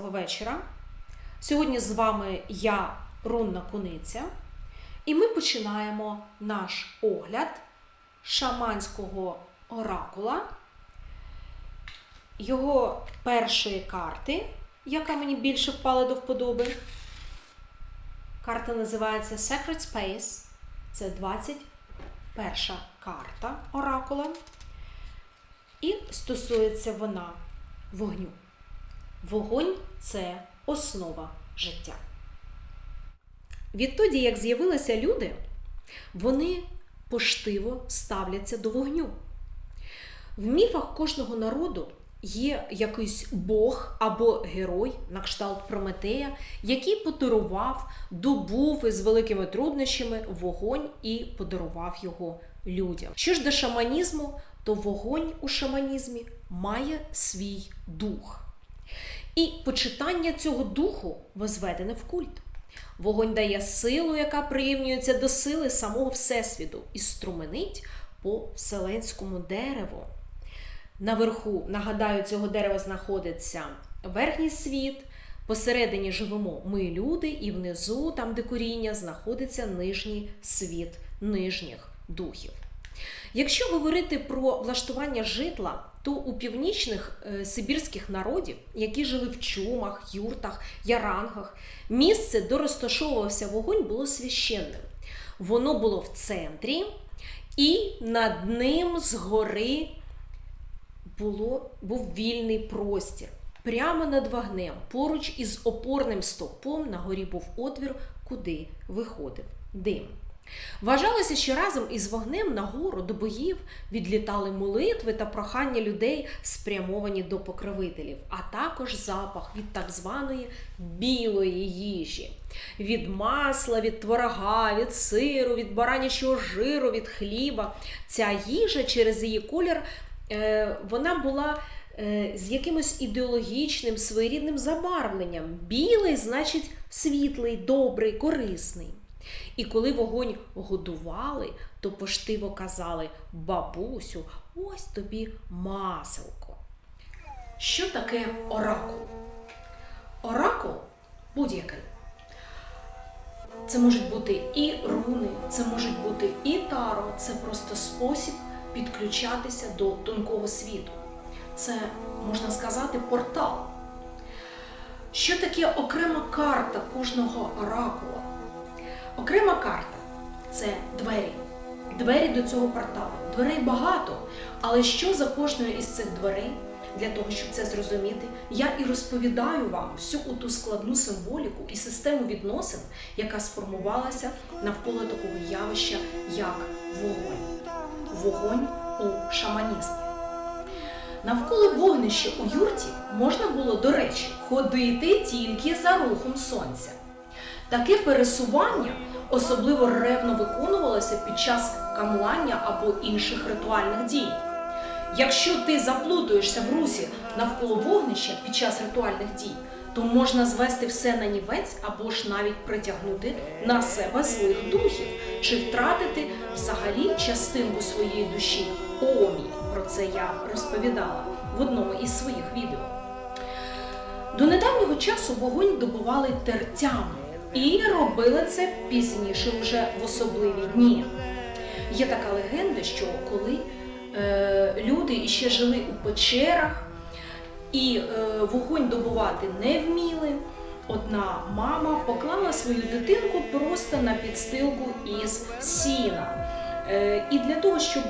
Всім вечора. Сьогодні з вами я, Рунна Куниця, і ми починаємо наш огляд шаманського оракула, його першої карти, яка мені більше впала до вподоби. Карта називається Sacred Space. Це 21 карта оракула. І стосується вона вогню. Вогонь це основа життя. Відтоді, як з'явилися люди, вони поштиво ставляться до вогню. В міфах кожного народу є якийсь Бог або герой, на кшталт Прометея, який подарував, добув із великими труднощами вогонь і подарував його людям. Що ж до шаманізму, то вогонь у шаманізмі має свій дух. І почитання цього духу возведене в культ. Вогонь дає силу, яка прирівнюється до сили самого Всесвіту, і струменить по вселенському дереву. Наверху, нагадаю, цього дерева знаходиться верхній світ. Посередині живемо ми люди, і внизу, там де коріння, знаходиться нижній світ нижніх духів. Якщо говорити про влаштування житла, то у північних е, сибірських народів, які жили в чумах, юртах, ярангах, місце, де розташовувався вогонь, було священним. Воно було в центрі, і над ним згори було, був вільний простір. Прямо над вогнем, поруч із опорним стовпом, на горі був отвір, куди виходив дим. Вважалося, що разом із вогнем на гору до боїв відлітали молитви та прохання людей, спрямовані до покровителів, а також запах від так званої білої їжі, від масла, від творога, від сиру, від баранячого жиру, від хліба. Ця їжа через її колір е, вона була. е, З якимось ідеологічним своєрідним забарвленням. Білий значить світлий, добрий, корисний. І коли вогонь годували, то поштиво казали бабусю, ось тобі маселко. Що таке оракул? Оракул будь-який. Це можуть бути і руни, це можуть бути і таро, це просто спосіб підключатися до тонкого світу. Це, можна сказати, портал. Що таке окрема карта кожного оракула? Окрема карта це двері. Двері до цього порталу. Дверей багато, але що за кожною із цих дверей, для того, щоб це зрозуміти, я і розповідаю вам всю ту складну символіку і систему відносин, яка сформувалася навколо такого явища, як вогонь. Вогонь у шаманізмі. Навколо вогнища у юрті можна було, до речі, ходити тільки за рухом сонця. Таке пересування особливо ревно виконувалося під час камлання або інших ритуальних дій. Якщо ти заплутуєшся в русі навколо вогнища під час ритуальних дій, то можна звести все на нівець або ж навіть притягнути на себе злих духів чи втратити взагалі частинку своєї душі омі. Про це я розповідала в одному із своїх відео. До недавнього часу вогонь добували тертями і робили це пізніше вже в особливі дні. Є така легенда, що коли е, люди ще жили у печерах і е, вогонь добувати не вміли, одна мама поклала свою дитинку просто на підстилку із сіна. Е, і для того, щоб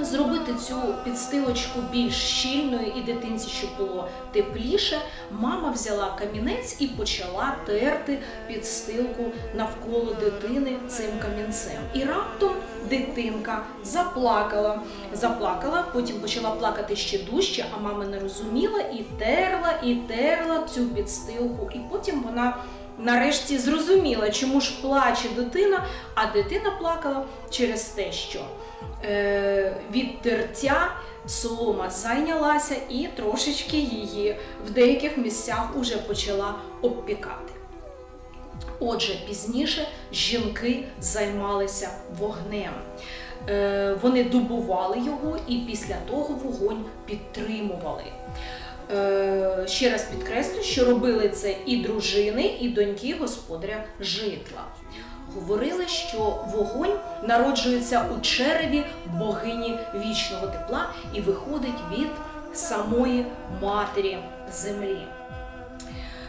Зробити цю підстилочку більш щільною і дитинці, щоб було тепліше, мама взяла камінець і почала терти підстилку навколо дитини цим камінцем. І раптом дитинка заплакала. Заплакала, потім почала плакати ще дужче, а мама не розуміла і терла, і терла цю підстилку. І потім вона. Нарешті зрозуміла, чому ж плаче дитина, а дитина плакала через те, що е, від тертя солома зайнялася і трошечки її в деяких місцях уже почала обпікати. Отже, пізніше жінки займалися вогнем. Е, вони добували його і після того вогонь підтримували. Е, ще раз підкреслю, що робили це і дружини, і доньки господаря житла. Говорили, що вогонь народжується у череві богині вічного тепла і виходить від самої матері землі.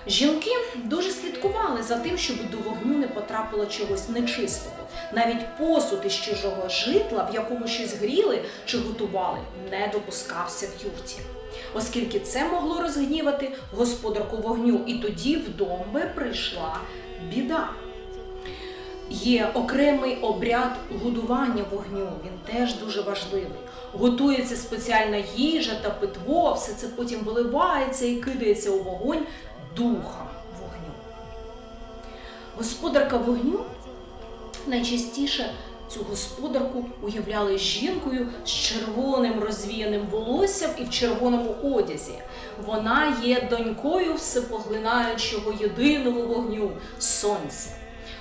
Жінки дуже слідкували за тим, щоб до вогню не потрапило чогось нечистого. Навіть посуд із чужого житла, в якому щось гріли чи готували, не допускався в юрті. Оскільки це могло розгнівати господарку вогню, і тоді в дом би прийшла біда. Є окремий обряд годування вогню, він теж дуже важливий. Готується спеціальна їжа та питво, все це потім виливається і кидається у вогонь духом вогню. Господарка вогню найчастіше цю господарку уявляли жінкою з червоним розвіяним волоссям і в червоному одязі. Вона є донькою всепоглинаючого єдиного вогню сонця.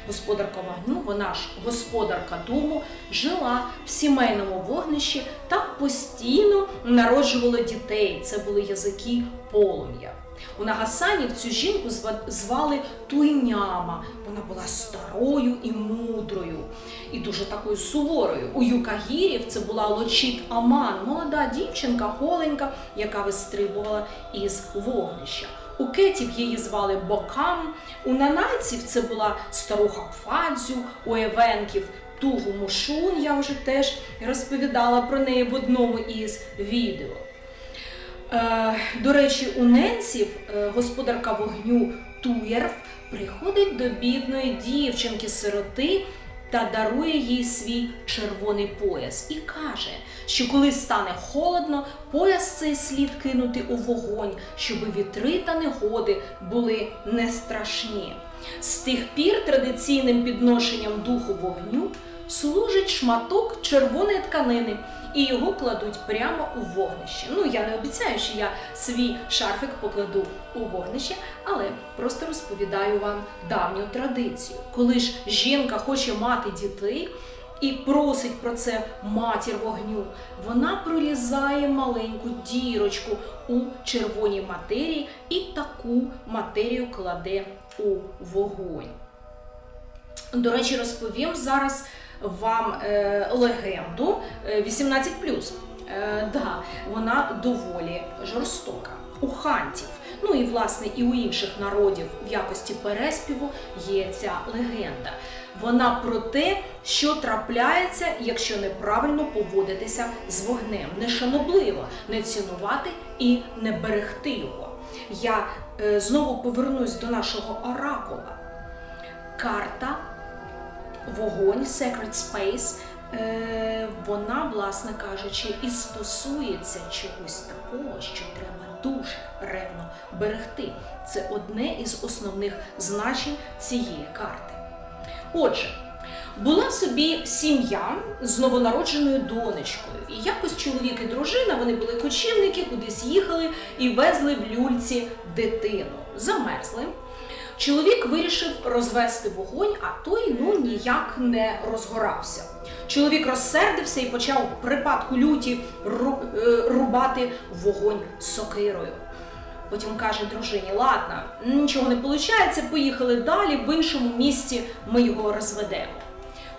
Господарка вогню, вона ж господарка дому, жила в сімейному вогнищі та постійно народжувала дітей. Це були язики полум'я. У Нагасані цю жінку звали Туйняма. Вона була старою і мудрою, і дуже такою суворою. У Юкагірів це була Лочіт Аман, молода дівчинка, голенька, яка вистрибувала із вогнища. У кетів її звали Бокам, у нанайців це була старуха Фадзю, у евенків Тугу Мушун, я вже теж розповідала про неї в одному із відео. Е, До речі, у ненців е, господарка вогню Туєрв приходить до бідної дівчинки-сироти та дарує їй свій червоний пояс і каже, що коли стане холодно, пояс цей слід кинути у вогонь, щоб вітри та негоди були не страшні. З тих пір традиційним підношенням духу вогню служить шматок червоної тканини, і його кладуть прямо у вогнище. Ну я не обіцяю, що я свій шарфик покладу у вогнище, але просто розповідаю вам давню традицію. Коли ж жінка хоче мати дітей. І просить про це матір вогню. Вона прорізає маленьку дірочку у червоній матерії і таку матерію кладе у вогонь. До речі, розповім зараз вам е, легенду е, 18. Е, да, вона доволі жорстока. У хантів, ну і власне і у інших народів в якості переспіву є ця легенда. Вона про те, що трапляється, якщо неправильно поводитися з вогнем, нешанобливо, не цінувати і не берегти його. Я е, знову повернусь до нашого оракула. Карта вогонь, Sacred Space, е, вона, власне кажучи, і стосується чогось такого, що треба дуже ревно берегти. Це одне із основних значень цієї карти. Отже, була собі сім'я з новонародженою донечкою, і якось чоловік і дружина вони були кочівники, кудись їхали і везли в люльці дитину. Замерзли. Чоловік вирішив розвести вогонь, а той ну ніяк не розгорався. Чоловік розсердився і почав в припадку люті е, рубати вогонь сокирою. Потім каже дружині: ладно, нічого не виходить, поїхали далі, в іншому місці ми його розведемо.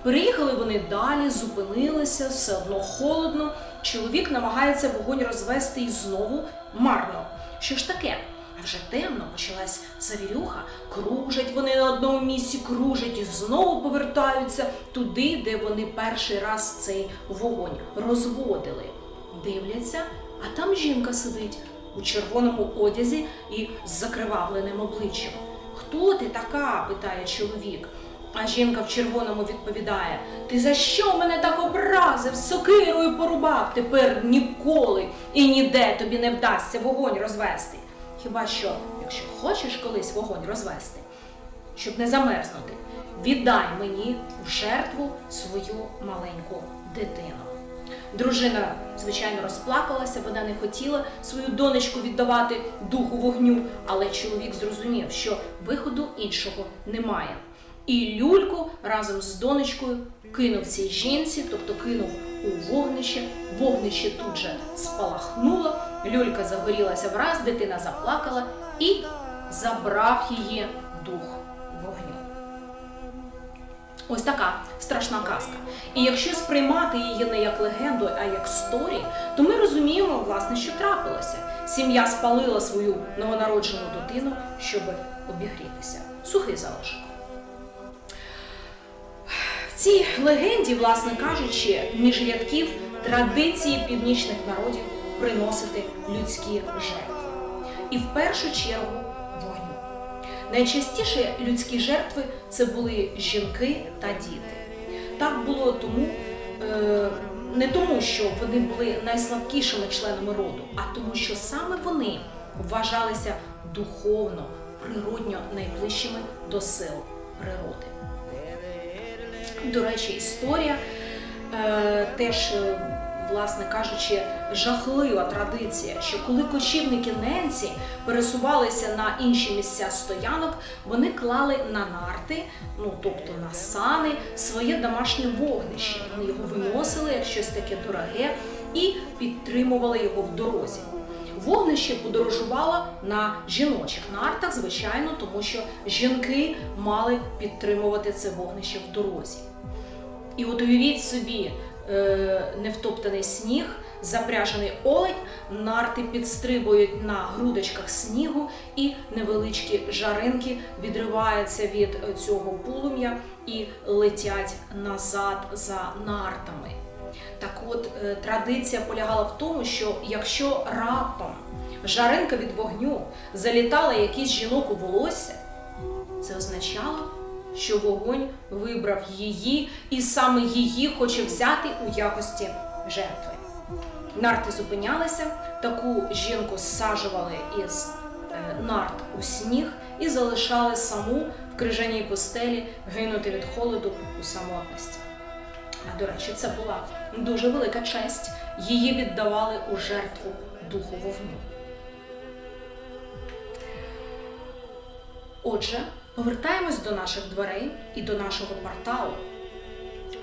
Переїхали вони далі, зупинилися, все одно холодно. Чоловік намагається вогонь розвести і знову марно. Що ж таке? Вже темно почалась завірюха, кружать вони на одному місці, кружать і знову повертаються туди, де вони перший раз цей вогонь розводили. Дивляться, а там жінка сидить у червоному одязі і з закривавленим обличчям. Хто ти така? питає чоловік. А жінка в червоному відповідає: Ти за що мене так образив? Сокирою порубав, тепер ніколи і ніде тобі не вдасться вогонь розвести. Хіба що, якщо хочеш колись вогонь розвести, щоб не замерзнути, віддай мені в жертву свою маленьку дитину. Дружина, звичайно, розплакалася, вона не хотіла свою донечку віддавати духу вогню, але чоловік зрозумів, що виходу іншого немає. І люльку разом з донечкою кинув цій жінці, тобто кинув у вогнище. Вогнище тут же спалахнуло, люлька загорілася враз, дитина заплакала і забрав її дух вогню. Ось така страшна казка. І якщо сприймати її не як легенду, а як сторі, то ми розуміємо, власне, що трапилося. Сім'я спалила свою новонароджену дитину, щоб обігрітися. Сухий залишок. Цій легенді, власне кажучи, між рядків традиції північних народів приносити людські жертви. І в першу чергу вогню. Найчастіше людські жертви це були жінки та діти. Так було тому, е, не тому, що вони були найслабкішими членами роду, а тому, що саме вони вважалися духовно, природньо найближчими до сил природи. До речі, історія е, теж, е, власне кажучи, жахлива традиція, що коли кочівники ненці пересувалися на інші місця стоянок, вони клали на нарти, ну тобто на сани, своє домашнє вогнище. Вони його виносили як щось таке дороге і підтримували його в дорозі. Вогнище подорожувало на жіночих нартах, звичайно, тому що жінки мали підтримувати це вогнище в дорозі. І от уявіть собі е, невтоптаний сніг, запряжений олень, нарти підстрибують на грудочках снігу, і невеличкі жаринки відриваються від цього полум'я і летять назад за нартами. Так от е, традиція полягала в тому, що якщо раптом жаринка від вогню залітала якийсь жінок у волосся, це означало, що вогонь вибрав її і саме її хоче взяти у якості жертви. Нарти зупинялися, таку жінку зсаджували із е, нарт у сніг і залишали саму в крижаній постелі гинути від холоду у самотності. А до речі, це була дуже велика честь. Її віддавали у жертву духу вогню. Отже, повертаємось до наших дверей і до нашого порталу.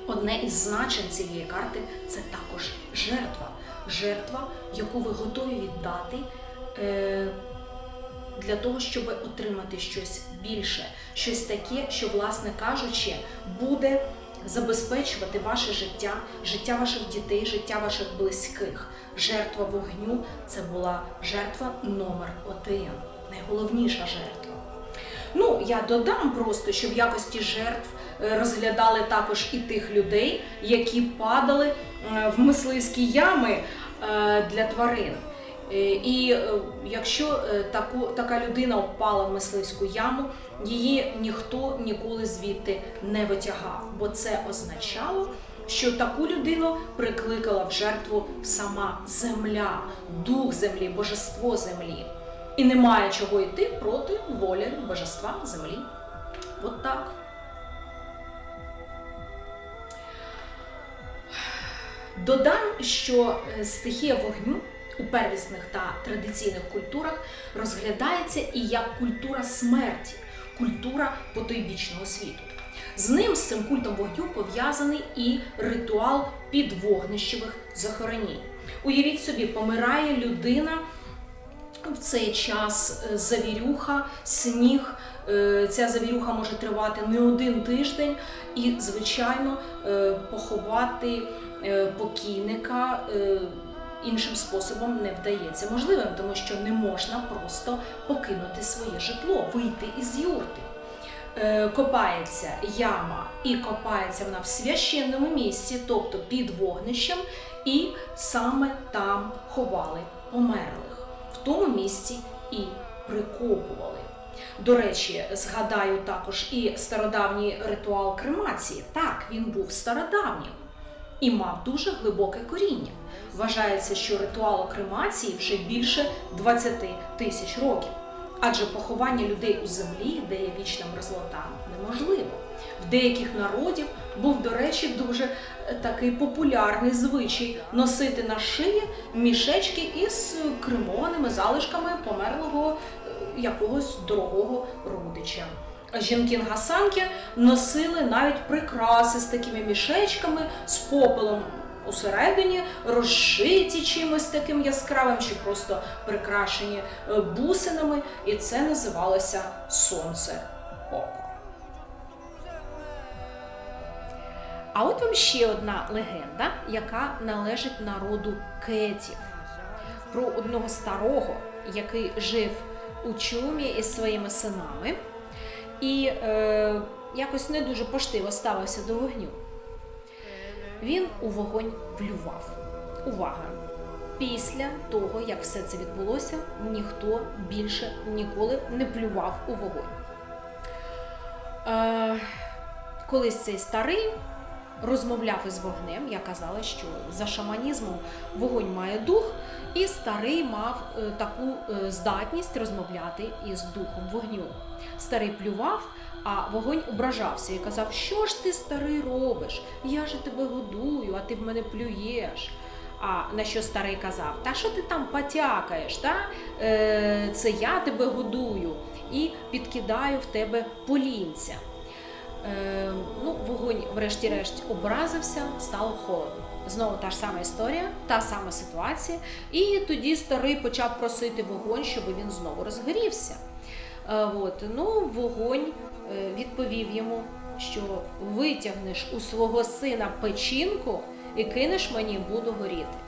Одне із значень цієї карти це також жертва. Жертва, яку ви готові віддати е, для того, щоб отримати щось більше, щось таке, що, власне кажучи, буде забезпечувати ваше життя, життя ваших дітей, життя ваших близьких. Жертва вогню це була жертва номер один, найголовніша жертва. Ну, я додам просто, що в якості жертв е, розглядали також і тих людей, які падали е, в мисливські ями е, для тварин. Е, І е, якщо е, таку, така людина впала в мисливську яму, її ніхто ніколи звідти не витягав, бо це означало, що таку людину прикликала в жертву сама земля, дух землі, божество землі. І немає чого йти проти волі божества землі. От так. Додам, що стихія вогню у первісних та традиційних культурах розглядається і як культура смерті, культура потойбічного світу. З ним, з цим культом вогню, пов'язаний і ритуал підвогнищевих захоронінь. Уявіть собі, помирає людина в цей час е, завірюха, сніг. Е, Ця завірюха може тривати не один тиждень, і, звичайно, е, поховати покійника іншим способом не вдається можливим, тому що не можна просто покинути своє житло, вийти із юрти. Е, Копається яма, і копається вона в священному місці, тобто під вогнищем, і саме там ховали померлих. В тому місці і прикопували. До речі, згадаю також і стародавній ритуал кремації. Так, він був стародавнім і мав дуже глибоке коріння. Вважається, що ритуал кремації вже більше 20 тисяч років. Адже поховання людей у землі, де є вічна мерзлота, неможливо. В деяких народів був, до речі, дуже е, такий популярний звичай носити на шиї мішечки із кремованими залишками померлого е, якогось дорогого родича. Жінки-нгасанки носили навіть прикраси з такими мішечками, з попелом усередині розшиті чимось таким яскравим, чи просто прикрашені е, бусинами, і це називалося сонце око. А от вам ще одна легенда, яка належить народу кетів. Про одного старого, який жив у чумі із своїми синами, і е, якось не дуже поштиво ставився до вогню. Він у вогонь плював. Увага! Після того, як все це відбулося, ніхто більше ніколи не плював у вогонь. Е, колись цей старий розмовляв із вогнем. Я казала, що за шаманізмом вогонь має дух, і старий мав е, таку е, здатність розмовляти із духом вогню. Старий плював, а вогонь ображався і казав: Що ж ти, старий, робиш? Я же тебе годую, а ти в мене плюєш. А на що старий казав? Та що ти там потякаєш? Та? Е, Це я тебе годую і підкидаю в тебе полінця. Е, ну, Вогонь, врешті-решт, образився, стало холодно. Знову та ж сама історія, та сама ситуація. І тоді старий почав просити вогонь, щоб він знову розгорівся. Е, от. Ну, Вогонь е, відповів йому, що витягнеш у свого сина печінку і кинеш мені, буду горіти.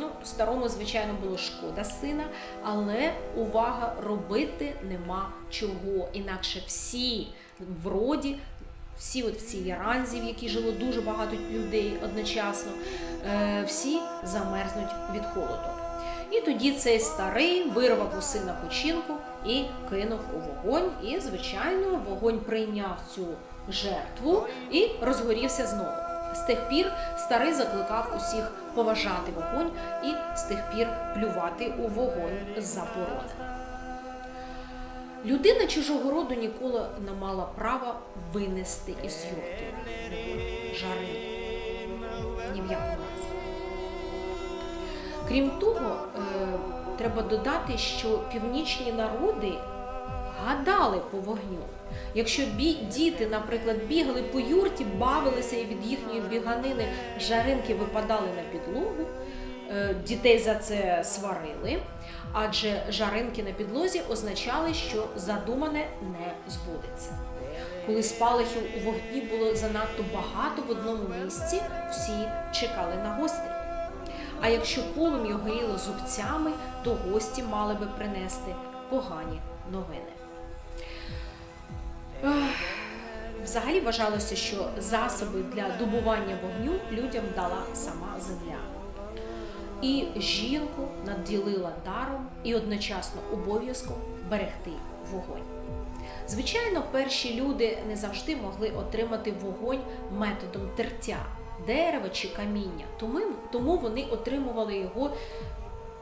Ну, старому, звичайно, було шкода сина, але увага робити нема чого. Інакше всі в роді, всі от в цій яранзі, в якій жило дуже багато людей одночасно, е, всі замерзнуть від холоду. І тоді цей старий вирвав у сина печінку і кинув у вогонь. І, звичайно, вогонь прийняв цю жертву і розгорівся знову. З тих пір старий закликав усіх поважати вогонь і з тих пір плювати у вогонь заборонено. Людина чужого роду ніколи не мала права винести із юрти жари. Ні в якому разі. Крім того, е, треба додати, що північні народи гадали по вогню. Якщо діти, наприклад, бігали по юрті, бавилися і від їхньої біганини жаринки випадали на підлогу, дітей за це сварили, адже жаринки на підлозі означали, що задумане не збудеться. Коли спалахів у вогні було занадто багато в одному місці, всі чекали на гостей. А якщо полум'я горіло зубцями, то гості мали би принести погані новини. Взагалі вважалося, що засоби для добування вогню людям дала сама земля. І жінку наділила даром і одночасно обов'язком берегти вогонь. Звичайно, перші люди не завжди могли отримати вогонь методом тертя, дерева чи каміння, тому вони отримували його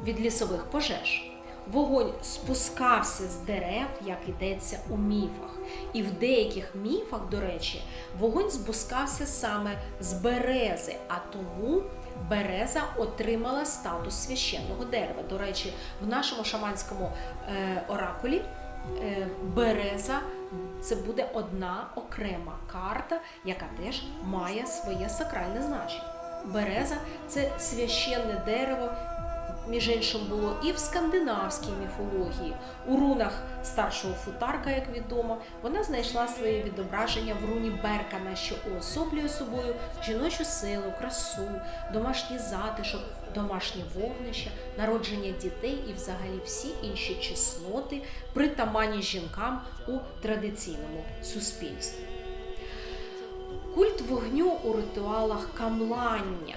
від лісових пожеж. Вогонь спускався з дерев, як йдеться у міфах. І в деяких міфах, до речі, вогонь спускався саме з берези, а тому береза отримала статус священного дерева. До речі, в нашому шаманському е, оракулі е, береза це буде одна окрема карта, яка теж має своє сакральне значення. Береза це священне дерево між іншим було і в скандинавській міфології. У рунах старшого футарка, як відомо, вона знайшла своє відображення в руні Беркана, що уособлює собою жіночу силу, красу, домашній затишок, домашнє вогнище, народження дітей і взагалі всі інші чесноти, притаманні жінкам у традиційному суспільстві. Культ вогню у ритуалах камлання.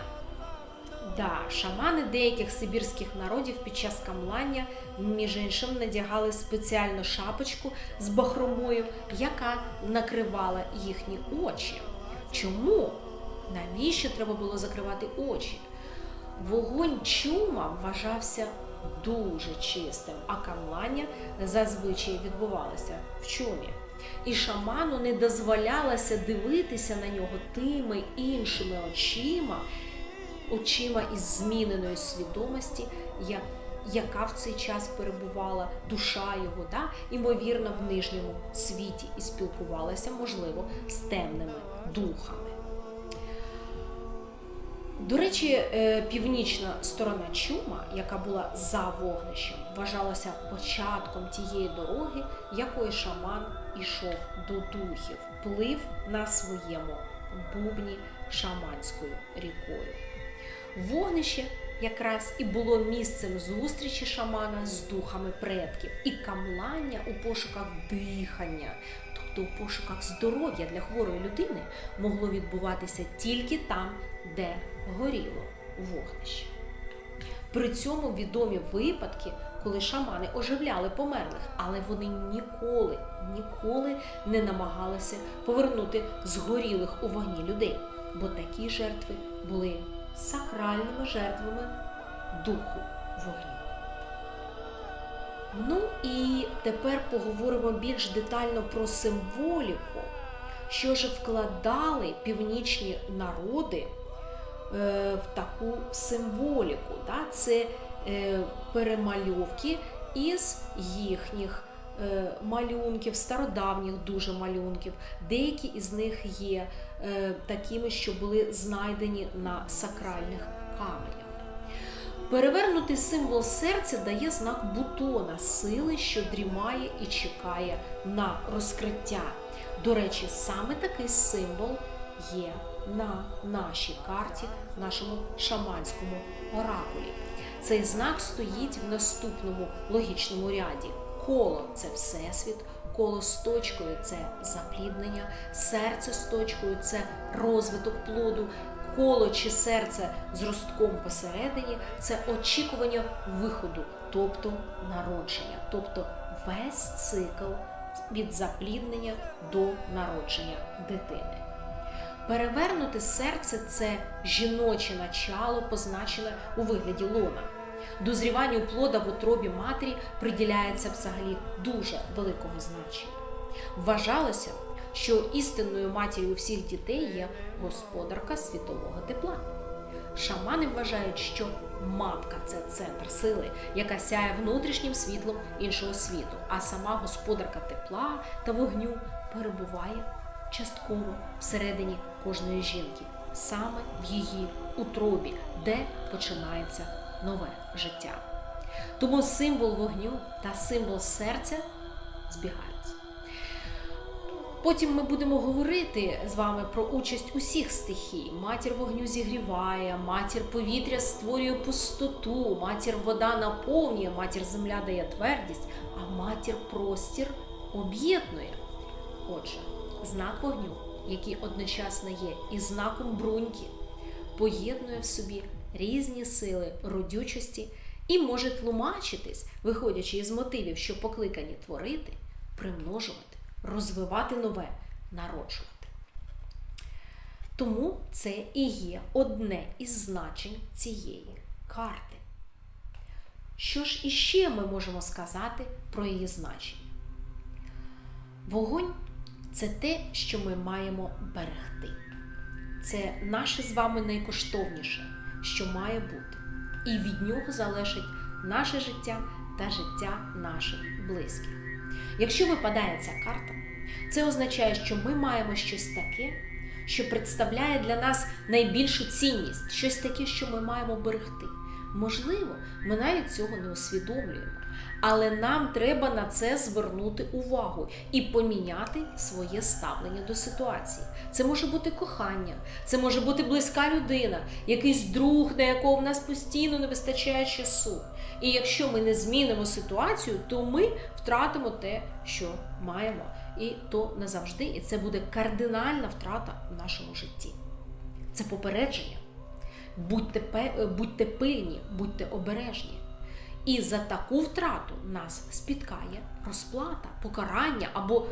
Да, шамани деяких сибірських народів під час камлання, між іншим, надягали спеціальну шапочку з бахромою, яка накривала їхні очі. Чому? Навіщо треба було закривати очі? Вогонь чума вважався дуже чистим, а камлання зазвичай відбувалося в чумі. І шаману не дозволялося дивитися на нього тими іншими очима очима із зміненої свідомості, яка в цей час перебувала душа його, да? ймовірно, в нижньому світі і спілкувалася, можливо, з темними духами. До речі, е, північна сторона чума, яка була за вогнищем, вважалася початком тієї дороги, якою шаман ішов до духів, плив на своєму бубні шаманською рікою. Вогнище якраз і було місцем зустрічі шамана з духами предків і камлання у пошуках дихання, тобто у пошуках здоров'я для хворої людини могло відбуватися тільки там, де горіло вогнище. При цьому відомі випадки, коли шамани оживляли померлих, але вони ніколи, ніколи не намагалися повернути згорілих у вогні людей, бо такі жертви були сакральними жертвами духу вогню. Ну і тепер поговоримо більш детально про символіку, що ж вкладали північні народи е, в таку символіку. Це е, перемальовки із їхніх малюнків, стародавніх дуже малюнків. Деякі із них є е, такими, що були знайдені на сакральних каменях. Перевернутий символ серця дає знак бутона, сили, що дрімає і чекає на розкриття. До речі, саме такий символ є на нашій карті, в нашому шаманському оракулі. Цей знак стоїть в наступному логічному ряді. Коло це всесвіт, коло з точкою це запліднення, серце з точкою це розвиток плоду, коло чи серце з ростком посередині це очікування виходу, тобто народження, тобто весь цикл від запліднення до народження дитини. Перевернути серце це жіноче начало, позначене у вигляді лона. Дозріванню плода в утробі матері приділяється взагалі дуже великого значення. Вважалося, що істинною матір'ю всіх дітей є господарка світового тепла. Шамани вважають, що матка це центр сили, яка сяє внутрішнім світлом іншого світу, а сама господарка тепла та вогню перебуває частково всередині кожної жінки, саме в її утробі, де починається нове життя. Тому символ вогню та символ серця збігаються. Потім ми будемо говорити з вами про участь усіх стихій. Матір вогню зігріває, матір повітря створює пустоту, матір вода наповнює, матір земля дає твердість, а матір простір об'єднує. Отже, знак вогню, який одночасно є і знаком бруньки, поєднує в собі різні сили родючості і може тлумачитись, виходячи із мотивів, що покликані творити, примножувати, розвивати нове, народжувати. Тому це і є одне із значень цієї карти. Що ж іще ми можемо сказати про її значення? Вогонь це те, що ми маємо берегти. Це наше з вами найкоштовніше, що має бути. І від нього залежить наше життя та життя наших близьких. Якщо випадає ця карта, це означає, що ми маємо щось таке, що представляє для нас найбільшу цінність, щось таке, що ми маємо берегти. Можливо, ми навіть цього не усвідомлюємо, але нам треба на це звернути увагу і поміняти своє ставлення до ситуації. Це може бути кохання, це може бути близька людина, якийсь друг, на якого в нас постійно не вистачає часу. І якщо ми не змінимо ситуацію, то ми втратимо те, що маємо. І то назавжди. І це буде кардинальна втрата в нашому житті. Це попередження. Будьте, будьте пильні, будьте обережні. І за таку втрату нас спіткає розплата, покарання або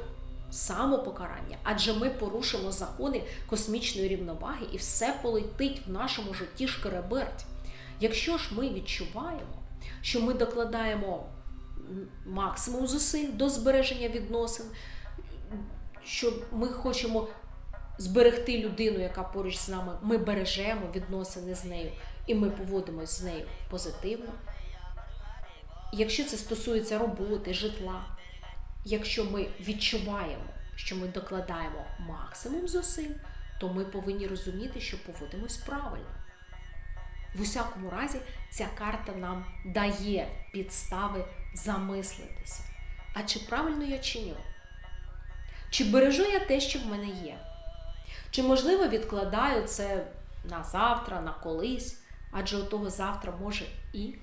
самопокарання, адже ми порушимо закони космічної рівноваги і все полетить в нашому житті шкереберть. Якщо ж ми відчуваємо, що ми докладаємо максимум зусиль до збереження відносин, що ми хочемо зберегти людину, яка поруч з нами, ми бережемо відносини з нею, і ми поводимося з нею позитивно. Якщо це стосується роботи, житла, якщо ми відчуваємо, що ми докладаємо максимум зусиль, то ми повинні розуміти, що поводимось правильно. В усякому разі, ця карта нам дає підстави замислитися. А чи правильно я чиню? Чи бережу я те, що в мене є? Чи можливо відкладаю це на завтра, на колись, адже у того завтра може і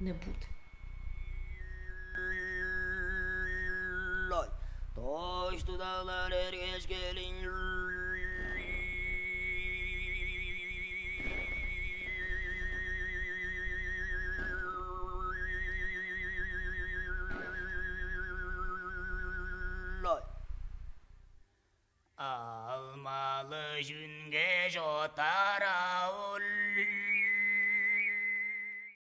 не бути. Toş dudaklar. Olmalı gün geç o